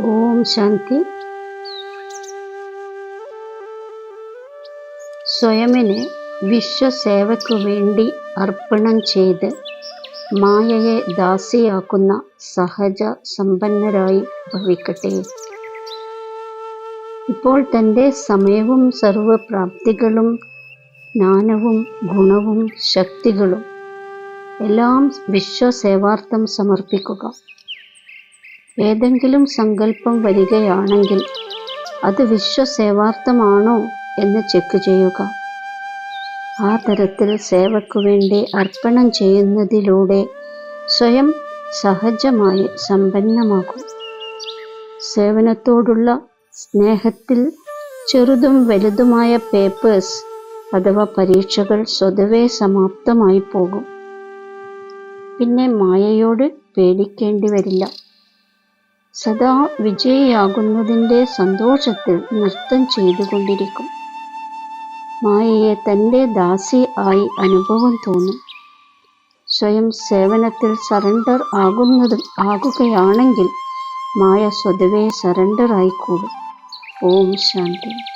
ഓം ശാന്തി. സ്വയമിനെ വിശ്വസേവയ്ക്കു വേണ്ടി അർപ്പണം ചെയ്ത് മായയെ ദാസിയാക്കുന്ന സഹജ സമ്പന്നരായി ഭവിക്കട്ടെ. ഇപ്പോൾ തന്റെ സമയവും സർവപ്രാപ്തികളും ജ്ഞാനവും ഗുണവും ശക്തികളും എല്ലാം വിശ്വസേവാർത്ഥം സമർപ്പിക്കുക. ഏതെങ്കിലും സങ്കല്പം വരികയാണെങ്കിൽ അത് വിശ്വസേവാർത്ഥമാണോ എന്ന് ചെക്ക് ചെയ്യുക. ആ തരത്തിൽ സേവയ്ക്കു വേണ്ടി അർപ്പണം ചെയ്യുന്നതിലൂടെ സ്വയം സഹജമായി സമ്പന്നമാകും. സേവനത്തോടുള്ള സ്നേഹത്തിൽ ചെറുതും വലുതുമായ പേപ്പേഴ്സ് അഥവാ പരീക്ഷകൾ സ്വതവേ സമാപ്തമായി പോകും. പിന്നെ മായയോട് പേടിക്കേണ്ടി വരില്ല. സദാ വിജയിയാകുന്നതിന്റെ സന്തോഷത്തിൽ നൃത്തം ചെയ്തുകൊണ്ടിരിക്കും. മായയെ തന്റെ ദാസി ആയി അനുഭവം തോന്നും. സ്വയം സേവനത്തിൽ സറണ്ടർ ആകുന്നതും ആകുകയാണെങ്കിൽ മായ സ്വതവേ സറണ്ടർ ആയിക്കൂടും ഓം ശാന്തി.